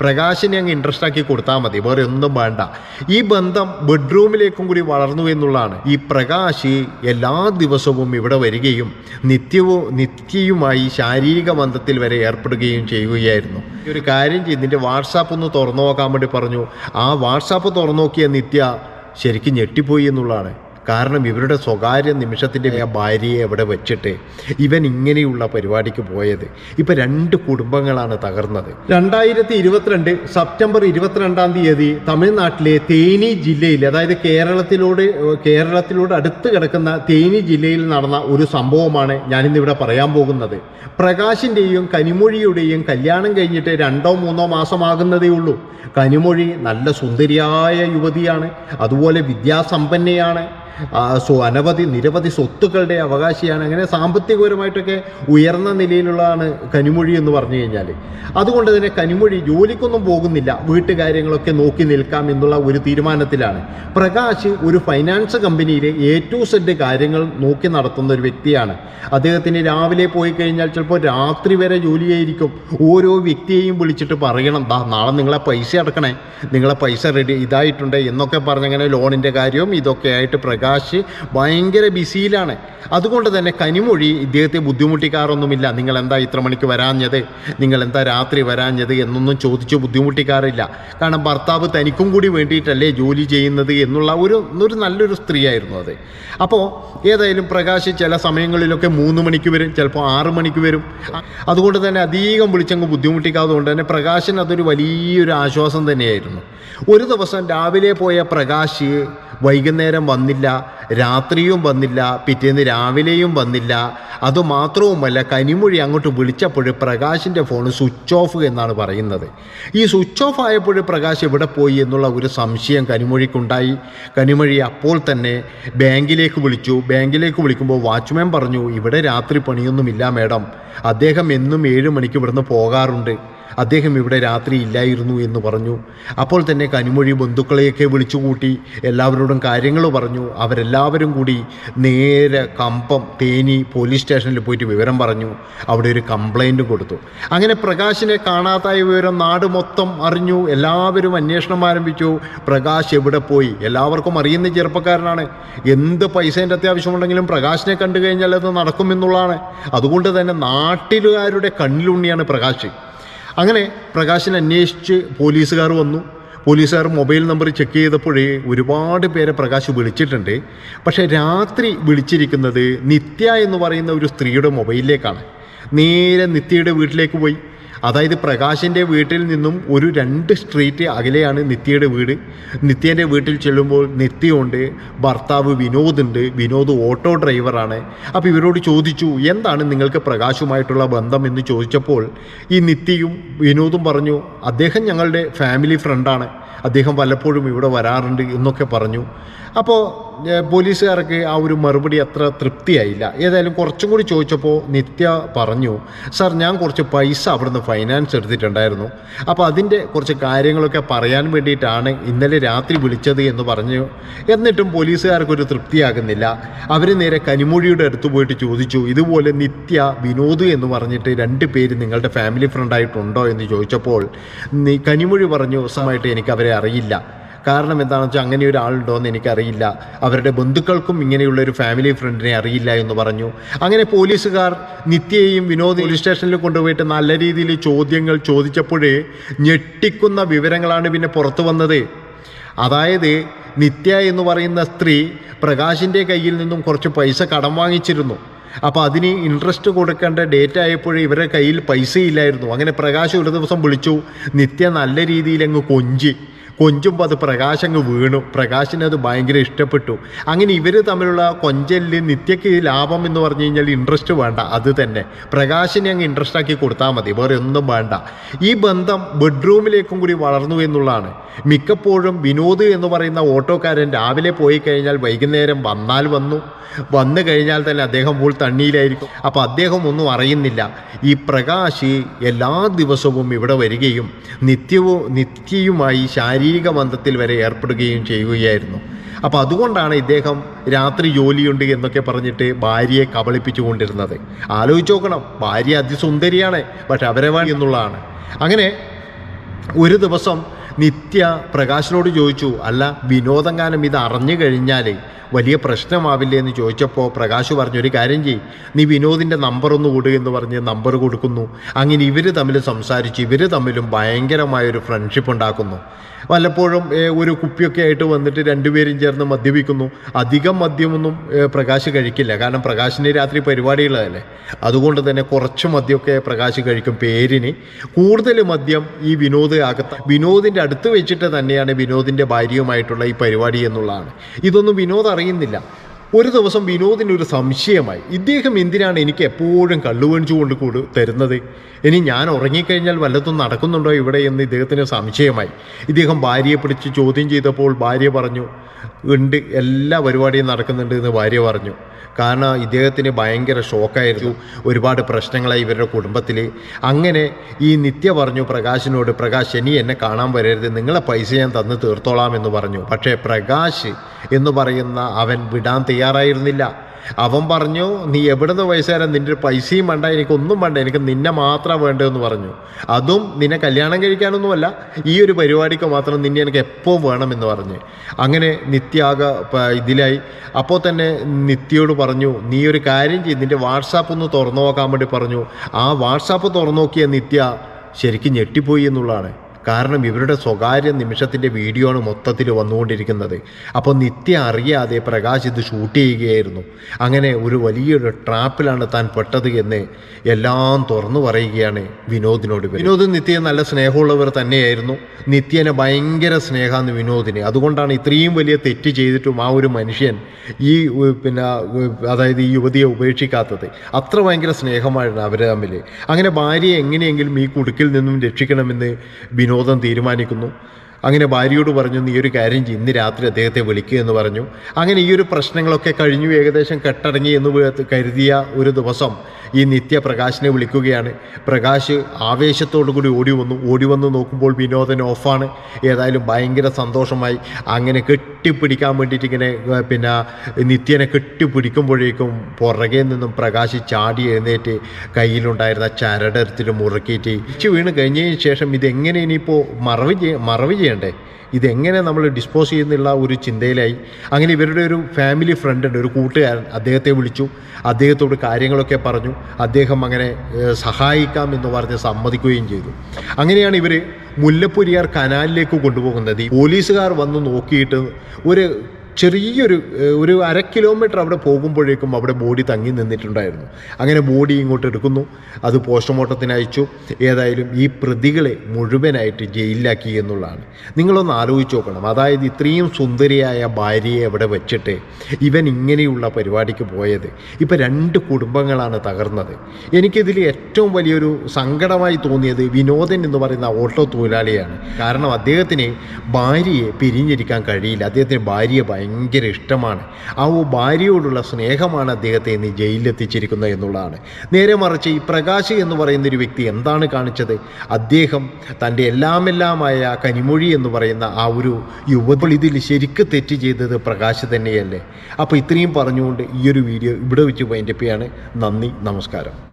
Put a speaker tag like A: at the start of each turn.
A: പ്രകാശിനെ അങ്ങ് ഇൻട്രസ്റ്റ് ആക്കി കൊടുത്താൽ മതി വേറെ ഒന്നും വേണ്ട. ഈ ബന്ധം ബെഡ്റൂമിലേക്കും കൂടി വളർന്നു എന്നുള്ളതാണ്. ഈ പ്രകാശ് എല്ലാ ദിവസവും ഇവിടെ വരികയും നിത്യവും നിത്യയുമായി ശാരീരിക ബന്ധത്തിൽ വരെ ഏർപ്പെടുകയും ചെയ്യുകയായിരുന്നു. ഒരു കാര്യം ചെയ്ത് നിന്റെ വാട്സാപ്പ് ഒന്ന് തുറന്നു നോക്കാൻ വേണ്ടി പറഞ്ഞു. ആ വാട്സാപ്പ് തുറന്നു നോക്കിയ നിത്യ ശരിക്കും ഞെട്ടിപ്പോയി എന്നുള്ളതാണ്. കാരണം ഇവരുടെ സ്വകാര്യ നിമിഷത്തിന്റെ ഭാര്യയെ അവിടെ വെച്ചിട്ട് ഇവൻ ഇങ്ങനെയുള്ള പരിപാടിക്ക് പോയത്. ഇപ്പം രണ്ട് കുടുംബങ്ങളാണ് തകർന്നത്. രണ്ടായിരത്തി ഇരുപത്തിരണ്ട് സെപ്റ്റംബർ ഇരുപത്തിരണ്ടാം തീയതി തമിഴ്നാട്ടിലെ തേനി ജില്ലയിൽ അതായത് കേരളത്തിലോട് കേരളത്തിലോട് അടുത്ത് കിടക്കുന്ന തേനി ജില്ലയിൽ നടന്ന ഒരു സംഭവമാണ് ഞാനിന്നിവിടെ പറയാൻ പോകുന്നത്. പ്രകാശിന്റെയും കനിമൊഴിയുടെയും കല്യാണം കഴിഞ്ഞിട്ട് രണ്ടോ മൂന്നോ മാസമാകുന്നതേ ഉള്ളൂ. കനിമൊഴി നല്ല സുന്ദരിയായ യുവതിയാണ് അതുപോലെ വിദ്യാസമ്പന്നയാണ്. സോ അനവധി നിരവധി സ്വത്തുക്കളുടെ അവകാശിയാണ്. അങ്ങനെ സാമ്പത്തികപരമായിട്ടൊക്കെ ഉയർന്ന നിലയിലുള്ളതാണ് കനിമൊഴി എന്ന് പറഞ്ഞു കഴിഞ്ഞാൽ അതുകൊണ്ട് തന്നെ കനിമൊഴി ജോലിക്കൊന്നും പോകുന്നില്ല. വീട്ടുകാര്യങ്ങളൊക്കെ നോക്കി നിൽക്കാം എന്നുള്ള ഒരു തീരുമാനത്തിലാണ്. പ്രകാശ് ഒരു ഫൈനാൻസ് കമ്പനിയിലെ എ ടു സെഡ് കാര്യങ്ങൾ നോക്കി നടത്തുന്ന ഒരു വ്യക്തിയാണ്. അദ്ദേഹത്തിന് രാവിലെ പോയി കഴിഞ്ഞാൽ ചിലപ്പോൾ രാത്രി വരെ ജോലിയായിരിക്കും. ഓരോ വ്യക്തിയെയും വിളിച്ചിട്ട് പറയണം ദാ നാളെ നിങ്ങളെ പൈസ അടക്കണേ. നിങ്ങളെ പൈസ റെഡി ഇതായിട്ടുണ്ട് എന്നൊക്കെ പറഞ്ഞങ്ങനെ ലോണിന്റെ കാര്യവും ഇതൊക്കെ ആയിട്ട് പ്രകാശ് ഭയങ്കര ബിസിയിലാണ്. അതുകൊണ്ട് തന്നെ കനിമൊഴി ഇദ്ദേഹത്തെ ബുദ്ധിമുട്ടിക്കാറൊന്നുമില്ല. നിങ്ങൾ എന്താ ഇത്ര മണിക്ക് വരാഞ്ഞത്? നിങ്ങൾ എന്താ രാത്രി വരാഞ്ഞത് എന്നൊന്നും ചോദിച്ച് ബുദ്ധിമുട്ടിക്കാറില്ല. കാരണം ഭർത്താവ് തനിക്കും കൂടി വേണ്ടിയിട്ടല്ലേ ജോലി ചെയ്യുന്നത് എന്നുള്ള ഒരു ഒരു നല്ലൊരു സ്ത്രീയായിരുന്നു അത്. അപ്പോൾ ഏതായാലും പ്രകാശ് ചില സമയങ്ങളിലൊക്കെ മൂന്ന് മണിക്ക് വരും ചിലപ്പോൾ ആറ് മണിക്ക് വരും. അതുകൊണ്ട് തന്നെ അധികം വിളിച്ചങ്ങ് ബുദ്ധിമുട്ടിക്കാതുകൊണ്ട് തന്നെ പ്രകാശിന് അതൊരു വലിയൊരു ആശ്വാസം തന്നെയായിരുന്നു. ഒരു ദിവസം രാവിലെ പോയ പ്രകാശ് വൈകുന്നേരം വന്നില്ല രാത്രിയും വന്നില്ല പിറ്റേന്ന് രാവിലെയും വന്നില്ല. അതുമാത്രവുമല്ല കനിമൊഴി അങ്ങോട്ട് വിളിച്ചപ്പോൾ പ്രകാശിന്റെ ഫോൺ സ്വിച്ച് ഓഫ് എന്നാണ് പറയുന്നത്. ഈ സ്വിച്ച് ഓഫ് ആയപ്പോൾ പ്രകാശ് എവിടെ പോയി എന്നുള്ള ഒരു സംശയം കനിമൊഴിക്കുണ്ടായി. കനിമൊഴി അപ്പോൾ തന്നെ ബാങ്കിലേക്ക് വിളിച്ചു. ബാങ്കിലേക്ക് വിളിക്കുമ്പോൾ വാച്ച്മാൻ പറഞ്ഞു ഇവിടെ രാത്രി പണിയൊന്നുമില്ല മേഡം. അദ്ദേഹം എന്നും ഏഴ് മണിക്ക് ഇവിടുന്ന് പോകാറുണ്ട്. അദ്ദേഹം ഇവിടെ രാത്രി ഇല്ലായിരുന്നു എന്ന് പറഞ്ഞു. അപ്പോൾ തന്നെ കനിമൊഴി ബന്ധുക്കളെയൊക്കെ വിളിച്ചുകൂട്ടി എല്ലാവരോടും കാര്യങ്ങൾ പറഞ്ഞു. അവരെല്ലാവരും കൂടി നേരെ കമ്പം തേനി പോലീസ് സ്റ്റേഷനിൽ പോയിട്ട് വിവരം പറഞ്ഞു. അവിടെ ഒരു കംപ്ലൈന്റ് കൊടുത്തു. അങ്ങനെ പ്രകാശിനെ കാണാതായ വിവരം നാട് മൊത്തം അറിഞ്ഞു. എല്ലാവരും അന്വേഷണം ആരംഭിച്ചു. പ്രകാശ് എവിടെ പോയി? എല്ലാവർക്കും അറിയുന്ന ചെറുപ്പക്കാരനാണ്. എന്ത് പൈസേന്റെ അത്യാവശ്യമുണ്ടെങ്കിലും പ്രകാശിനെ കണ്ടു കഴിഞ്ഞാൽ അത് നടക്കുമെന്നുള്ളതാണ്. അതുകൊണ്ട് തന്നെ നാട്ടിലുകാരുടെ കണ്ണിലുണ്ണിയാണ് പ്രകാശ്. അങ്ങനെ പ്രകാശിനെ അന്വേഷിച്ച് പോലീസുകാർ വന്നു. പോലീസുകാർ മൊബൈൽ നമ്പർ ചെക്ക് ചെയ്തപ്പോഴേ ഒരുപാട് പേരെ പ്രകാശ് വിളിച്ചിട്ടുണ്ട്. പക്ഷേ രാത്രി വിളിച്ചിരിക്കുന്നത് നിത്യ എന്ന് പറയുന്ന ഒരു സ്ത്രീയുടെ മൊബൈലിലേക്കാണ്. നേരെ നിത്യയുടെ വീട്ടിലേക്ക് പോയി. അതായത് പ്രകാശിന്റെ വീട്ടിൽ നിന്നും ഒരു രണ്ട് സ്ട്രീറ്റ് അകലെയാണ് നിത്യയുടെ വീട്. നിത്യേന്റെ വീട്ടിൽ ചെല്ലുമ്പോൾ നിത്യയുണ്ട് ഭർത്താവ് വിനോദുണ്ട് വിനോദ് ഓട്ടോ ഡ്രൈവറാണ് അപ്പോൾ ഇവരോട് ചോദിച്ചു എന്താണ് നിങ്ങൾക്ക് പ്രകാശുമായിട്ടുള്ള ബന്ധം? എന്ന് ചോദിച്ചപ്പോൾ ഈ നിത്യയും വിനോദും പറഞ്ഞു അദ്ദേഹം ഞങ്ങളുടെ ഫാമിലി ഫ്രണ്ടാണ് അദ്ദേഹം വല്ലപ്പോഴും ഇവിടെ വരാറുണ്ട് എന്നൊക്കെ പറഞ്ഞു. അപ്പോൾ പോലീസുകാർക്ക് ആ ഒരു മറുപടി അത്ര തൃപ്തിയായില്ല. ഏതായാലും കുറച്ചും കൂടി ചോദിച്ചപ്പോൾ നിത്യ പറഞ്ഞു സാർ ഞാൻ കുറച്ച് പൈസ അവിടുന്ന് ഫൈനാൻസ് എടുത്തിട്ടുണ്ടായിരുന്നു. അപ്പോൾ അതിന്റെ കുറച്ച് കാര്യങ്ങളൊക്കെ പറയാൻ വേണ്ടിയിട്ടാണ് ഇന്നലെ രാത്രി വിളിച്ചത് എന്ന് പറഞ്ഞു. എന്നിട്ടും പോലീസുകാർക്കൊരു തൃപ്തിയാകുന്നില്ല. അവർ നേരെ കനിമൊഴിയുടെ അടുത്ത് പോയിട്ട് ചോദിച്ചു ഇതുപോലെ നിത്യ വിനോദ് എന്ന് പറഞ്ഞിട്ട് രണ്ട് പേര് നിങ്ങളുടെ ഫാമിലി ഫ്രണ്ടായിട്ടുണ്ടോ എന്ന് ചോദിച്ചപ്പോൾ കനിമൊഴി പറഞ്ഞു സമയത്ത് എനിക്ക് അവരെ അറിയില്ല. കാരണം എന്താണെന്ന് വെച്ചാൽ അങ്ങനെ ഒരാളുണ്ടോ എന്ന് എനിക്കറിയില്ല. അവരുടെ ബന്ധുക്കൾക്കും ഇങ്ങനെയുള്ള ഒരു ഫാമിലി ഫ്രണ്ടിനെ അറിയില്ല എന്ന് പറഞ്ഞു. അങ്ങനെ പോലീസുകാർ നിത്യയെയും വിനോദ് പോലീസ് സ്റ്റേഷനിൽ കൊണ്ടുപോയിട്ട് നല്ല രീതിയിൽ ചോദ്യങ്ങൾ ചോദിച്ചപ്പോഴേ ഞെട്ടിക്കുന്ന വിവരങ്ങളാണ് പിന്നെ പുറത്തു വന്നത്. അതായത് നിത്യ എന്ന് പറയുന്ന സ്ത്രീ പ്രകാശിന്റെ കയ്യിൽ നിന്നും കുറച്ച് പൈസ കടം വാങ്ങിച്ചിരുന്നു. അപ്പോൾ അതിന് ഇൻട്രസ്റ്റ് കൊടുക്കേണ്ട ഡേറ്റ് ആയപ്പോഴേ ഇവരുടെ കയ്യിൽ പൈസ ഇല്ലായിരുന്നു അങ്ങനെ പ്രകാശ് ഒരു ദിവസം വിളിച്ചു നിത്യ നല്ല രീതിയിൽ അങ്ങ് കൊഞ്ചി. കൊഞ്ചുമ്പോൾ അത് പ്രകാശങ്ങ് വീണു. പ്രകാശിനെ അത് ഭയങ്കര ഇഷ്ടപ്പെട്ടു. അങ്ങനെ ഇവർ തമ്മിലുള്ള കൊഞ്ചലിൽ നിത്യക്ക് ലാഭം എന്ന് പറഞ്ഞു കഴിഞ്ഞാൽ ഇൻട്രസ്റ്റ് വേണ്ട അത് തന്നെ. പ്രകാശിനെ അങ്ങ് ഇൻട്രസ്റ്റ് ആക്കി കൊടുത്താൽ മതി വേറെ ഒന്നും വേണ്ട. ഈ ബന്ധം ബെഡ്റൂമിലേക്കും കൂടി വളർന്നു എന്നുള്ളതാണ്. മിക്കപ്പോഴും വിനോദ് എന്ന് പറയുന്ന ഓട്ടോക്കാരൻ രാവിലെ പോയി കഴിഞ്ഞാൽ വൈകുന്നേരം വന്നാൽ വന്നു. വന്നു കഴിഞ്ഞാൽ തന്നെ അദ്ദേഹം ഫുൾ തണ്ണിയിലായിരിക്കും അപ്പോൾ അദ്ദേഹം ഒന്നും അറിയുന്നില്ല. ഈ പ്രകാശ് എല്ലാ ദിവസവും ഇവിടെ വരികയും നിത്യവും നിത്യയുമായി ശാരീരിക ബന്ധത്തിൽ വരെ ഏർപ്പെടുകയും ചെയ്യുകയായിരുന്നു. അപ്പോൾ അതുകൊണ്ടാണ് ഇദ്ദേഹം രാത്രി ജോലിയുണ്ട് എന്നൊക്കെ പറഞ്ഞിട്ട് ഭാര്യയെ കബളിപ്പിച്ചു കൊണ്ടിരുന്നത് ആലോചിച്ച് നോക്കണം ഭാര്യ അതിസുന്ദരിയാണ് പക്ഷെ അവരെ വേണ്ടി എന്നുള്ളതാണ്. അങ്ങനെ ഒരു ദിവസം നിത്യ പ്രകാശിനോട് ചോദിച്ചു അല്ല വിനോദങ്ങാനം ഇത് അറിഞ്ഞു കഴിഞ്ഞാൽ വലിയ പ്രശ്നമാവില്ലേ എന്ന് ചോദിച്ചപ്പോൾ പ്രകാശ് പറഞ്ഞു ഒരു കാര്യം ചെയ്യും. നീ വിനോദിന്റെ നമ്പർ ഒന്ന് കൊടു എന്ന് പറഞ്ഞ് നമ്പർ കൊടുക്കുന്നു. അങ്ങനെ ഇവർ തമ്മിൽ സംസാരിച്ച് ഇവർ തമ്മിലും ഭയങ്കരമായൊരു ഫ്രണ്ട്ഷിപ്പ് ഉണ്ടാക്കുന്നു. വല്ലപ്പോഴും ഒരു കുപ്പിയൊക്കെ ആയിട്ട് വന്നിട്ട് രണ്ടുപേരും ചേർന്ന് മദ്യപിക്കുന്നു. അധികം മദ്യമൊന്നും പ്രകാശ് കഴിക്കില്ല. കാരണം പ്രകാശിന് രാത്രി പരിപാടികളല്ലേ അതുകൊണ്ട് തന്നെ കുറച്ച് മദ്യമൊക്കെ പ്രകാശ് കഴിക്കും പേരിന്. കൂടുതൽ മദ്യം ഈ വിനോദ് അകത്ത വിനോദിന്റെ അടുത്ത് വെച്ചിട്ട് തന്നെയാണ് വിനോദിന്റെ ഭാര്യയുമായിട്ടുള്ള ഈ പരിപാടി എന്നുള്ളതാണ്. ഇതൊന്നും വിനോദ് അറിയുന്നില്ല. ഒരു ദിവസം വിനോദിന് ഒരു സംശയമായി. ഇദ്ദേഹം എന്തിനാണ് എനിക്ക് എപ്പോഴും കള്ളുവണിച്ചു കൊണ്ട് കൂട് തരുന്നത്? ഇനി ഞാൻ ഉറങ്ങിക്കഴിഞ്ഞാൽ വല്ലതും നടക്കുന്നുണ്ടോ ഇവിടെ എന്ന് ഇദ്ദേഹത്തിന് സംശയമായി. ഇദ്ദേഹം ഭാര്യയെ പിടിച്ച് ചോദ്യം ചെയ്തപ്പോൾ ഭാര്യ പറഞ്ഞു ഉണ്ട് എല്ലാ പരിപാടിയും നടക്കുന്നുണ്ട് എന്ന് ഭാര്യ പറഞ്ഞു. കാരണം ഇദ്ദേഹത്തിന് ഭയങ്കര ഷോക്കായിരുന്നു. ഒരുപാട് പ്രശ്നങ്ങളായി ഇവരുടെ കുടുംബത്തിൽ അങ്ങനെ ഈ നിത്യ പറഞ്ഞു പ്രകാശിനോട് പ്രകാശ് ഇനി എന്നെ കാണാൻ വരരുത്. നിങ്ങളെ പൈസ ഞാൻ തന്ന് തീർത്തോളാം എന്ന് പറഞ്ഞു. പക്ഷേ പ്രകാശ് എന്ന് പറയുന്ന അവൻ വിടാൻ തയ്യാറായിരുന്നില്ല. അവൻ പറഞ്ഞു നീ എവിടുന്ന് പൈസ തരാൻ? നിന്റെ ഒരു പൈസയും വേണ്ട എനിക്കൊന്നും വേണ്ട എനിക്ക് നിന്നെ മാത്രം വേണ്ടതെന്ന് പറഞ്ഞു. അതും നിന്നെ കല്യാണം കഴിക്കാനൊന്നുമല്ല ഈ ഒരു പരിപാടിക്ക് മാത്രം നിന്നെ എനിക്ക് എപ്പോൾ വേണമെന്ന് പറഞ്ഞു. അങ്ങനെ നിത്യാക പ- ഇതിലായി. അപ്പോൾ തന്നെ നിത്യയോട് പറഞ്ഞു നീ ഒരു കാര്യം ചെയ്ത് നിന്റെ വാട്സാപ്പ് ഒന്ന് തുറന്നു നോക്കാൻ വേണ്ടി പറഞ്ഞു. ആ വാട്സാപ്പ് തുറന്നു നോക്കിയ നിത്യ ശരിക്കും ഞെട്ടിപ്പോയി എന്നുള്ളതാണ്. കാരണം ഇവരുടെ സ്വകാര്യ നിമിഷത്തിന്റെ വീഡിയോ ആണ് മൊത്തത്തിൽ വന്നുകൊണ്ടിരിക്കുന്നത്. അപ്പോൾ നിത്യ അറിയാതെ പ്രകാശ് ഇത് ഷൂട്ട് ചെയ്യുകയായിരുന്നു. അങ്ങനെ ഒരു വലിയൊരു ട്രാപ്പിലാണ് താൻ പെട്ടത് എന്ന് എല്ലാം തുറന്നു പറയുകയാണ് വിനോദിനോട് വിനോദും വിനോദ് നിത്യ നല്ല സ്നേഹമുള്ളവർ തന്നെയായിരുന്നു. നിത്യനെ ഭയങ്കര സ്നേഹമാണ് വിനോദിന്. അതുകൊണ്ടാണ് ഇത്രയും വലിയ തെറ്റ് ചെയ്തിട്ടും ആ ഒരു മനുഷ്യൻ ഈ പിന്നെ അതായത് ഈ യുവതിയെ ഉപേക്ഷിക്കാത്തത്. അത്ര ഭയങ്കര സ്നേഹമായിരുന്നു അവർ തമ്മിൽ അങ്ങനെ ഭാര്യയെ എങ്ങനെയെങ്കിലും ഈ കുടുക്കിൽ നിന്നും രക്ഷിക്കണമെന്ന് വിനോദം തീരുമാനിക്കുന്നു. അങ്ങനെ ഭാര്യയോട് പറഞ്ഞു നീ ഒരു കാര്യം ഇന്ന് രാത്രി അദ്ദേഹത്തെ വിളിക്കുക എന്ന് പറഞ്ഞു. അങ്ങനെ ഈ ഒരു പ്രശ്നങ്ങളൊക്കെ കഴിഞ്ഞു. ഏകദേശം കെട്ടടങ്ങി എന്ന് കരുതിയ ഒരു ദിവസം ഈ നിത്യപ്രകാശിനെ വിളിക്കുകയാണ്. പ്രകാശ് ആവേശത്തോടു കൂടി ഓടി വന്നു. ഓടി വന്ന് നോക്കുമ്പോൾ വിനോദൻ ഓഫാണ്. ഏതായാലും ഭയങ്കര സന്തോഷമായി. അങ്ങനെ കെട്ടിപ്പിടിക്കാൻ വേണ്ടിയിട്ട് ഇങ്ങനെ പിന്നെ നിത്യനെ കെട്ടിപ്പിടിക്കുമ്പോഴേക്കും പുറകെ നിന്നും പ്രകാശ് ചാടി എഴുന്നേറ്റ് കയ്യിലുണ്ടായിരുന്ന ചരടെടുത്തിട്ട് മുറുക്കിയിട്ട് വീണ് കഴിഞ്ഞതിന് ശേഷം ഇതെങ്ങനെ ഇനിയിപ്പോൾ മറവ് ചെയ്യ മറവ് ചെയ്യണ്ടേ? ഇതെങ്ങനെ നമ്മൾ ഡിസ്പോസ് ചെയ്യുന്നുള്ള ഒരു ചിന്തയിലായി. അങ്ങനെ ഇവരുടെ ഒരു ഫാമിലി ഫ്രണ്ട് ഒരു കൂട്ടുകാരൻ അദ്ദേഹത്തെ വിളിച്ചു. അദ്ദേഹത്തോട് കാര്യങ്ങളൊക്കെ പറഞ്ഞു. അദ്ദേഹം അങ്ങനെ സഹായിക്കാം എന്ന് പറഞ്ഞ് സമ്മതിക്കുകയും ചെയ്തു. അങ്ങനെയാണ് ഇവർ മുല്ലപ്പെരിയാർ കനാലിലേക്ക് കൊണ്ടുപോകുന്നത്. പോലീസുകാർ വന്ന് നോക്കിയിട്ട് ഒരു ചെറിയൊരു ഒരു അര കിലോമീറ്റർ അവിടെ പോകുമ്പോഴേക്കും അവിടെ ബോഡി തങ്ങി നിന്നിട്ടുണ്ടായിരുന്നു. അങ്ങനെ ബോഡി ഇങ്ങോട്ട് എടുക്കുന്നു. അത് പോസ്റ്റ്മോർട്ടത്തിന് അയച്ചു. ഏതായാലും ഈ പ്രതികളെ മുഴുവനായിട്ട് ജയിലിലാക്കി എന്നുള്ളതാണ്. നിങ്ങളൊന്ന് ആലോചിച്ച് നോക്കണം. അതായത് ഇത്രയും സുന്ദരിയായ ഭാര്യയെ അവിടെ വെച്ചിട്ട് ഇവൻ ഇങ്ങനെയുള്ള പരിപാടിക്ക് പോയത്. ഇപ്പം രണ്ട് കുടുംബങ്ങളാണ് തകർന്നത്. എനിക്കിതിൽ ഏറ്റവും വലിയൊരു സങ്കടമായി തോന്നിയത് വിനോദൻ എന്ന് പറയുന്ന ഓട്ടോ തൊഴിലാളിയാണ്. കാരണം അദ്ദേഹത്തിന് ഭാര്യയെ പിരിഞ്ഞിരിക്കാൻ കഴിയില്ല. അദ്ദേഹത്തിന് ഭാര്യയെ ഭയങ്കര ഇഷ്ടമാണ്. ആ ഭാര്യയോടുള്ള സ്നേഹമാണ് അദ്ദേഹത്തെ ഇന്ന് ജയിലിലെത്തിച്ചിരിക്കുന്നത് എന്നുള്ളതാണ്. നേരെ മറിച്ച് ഈ പ്രകാശ് എന്ന് പറയുന്ന ഒരു വ്യക്തി എന്താണ് കാണിച്ചത്? അദ്ദേഹം തന്റെ എല്ലാമെല്ലാമായ കനിമൊഴി എന്ന് പറയുന്ന ആ ഒരു യുവതി ഇതിൽ ശരിക്ക് തെറ്റ് ചെയ്തത് പ്രകാശ് തന്നെയല്ലേ? അപ്പോൾ ഇത്രയും പറഞ്ഞുകൊണ്ട് ഈ ഒരു വീഡിയോ ഇവിടെ വെച്ച് വൈൻഡപ്പ് ചെയ്യാണ്. നന്ദി നമസ്കാരം.